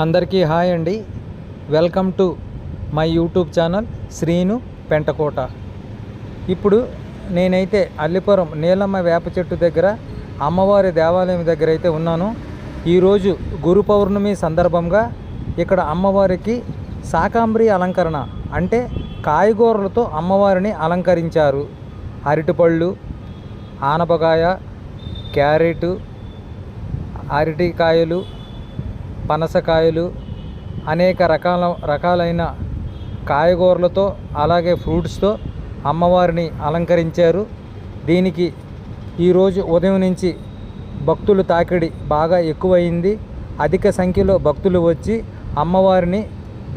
అందరికీ హాయ్ అండి. Welcome to my YouTube channel Srinu Pentakota. ఇప్పుడు నేనైతే అల్లిపురం నీలమ్మ వేప చెట్టు దగ్గర అమ్మవారి దేవాలయం దగ్గర అయితే ఉన్నాను. ఈరోజు గురు పౌర్ణమి సందర్భంగా ఇక్కడ అమ్మవారికి శాకాంబరి అలంకరణ అంటే కాయగూరలతో అమ్మవారిని అలంకరించారు. అరటిపళ్ళు ఆనపకాయ క్యారెట్ అరటికాయలు పనసకాయలు అనేక రకాల రకాలైన కాయగూరలతో అలాగే ఫ్రూట్స్తో అమ్మవారిని అలంకరించారు. దీనికి ఈరోజు ఉదయం నుంచి భక్తులు తాకిడి బాగా ఎక్కువయింది అధిక సంఖ్యలో భక్తులు వచ్చి అమ్మవారిని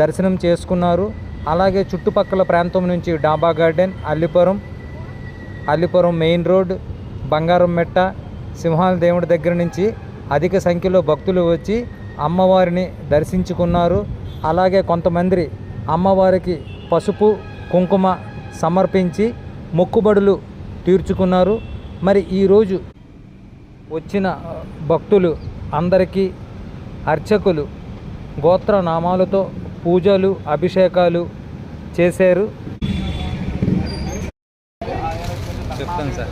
దర్శనం చేసుకున్నారు. అలాగే చుట్టుపక్కల ప్రాంతం నుంచి Daba garden Allipuram Allipuram main road Bangaram Metta సింహాల దేవుడి దగ్గర నుంచి అధిక సంఖ్యలో భక్తులు వచ్చి అమ్మవారిని దర్శించుకున్నారు. అలాగే కొంతమంది అమ్మవారికి పసుపు కుంకుమ సమర్పించి మొక్కుబడులు తీర్చుకున్నారు. మరి ఈరోజు వచ్చిన భక్తులు అందరికీ అర్చకులు గోత్రనామాలతో పూజలు అభిషేకాలు చేశారు. చెప్తాను సార్.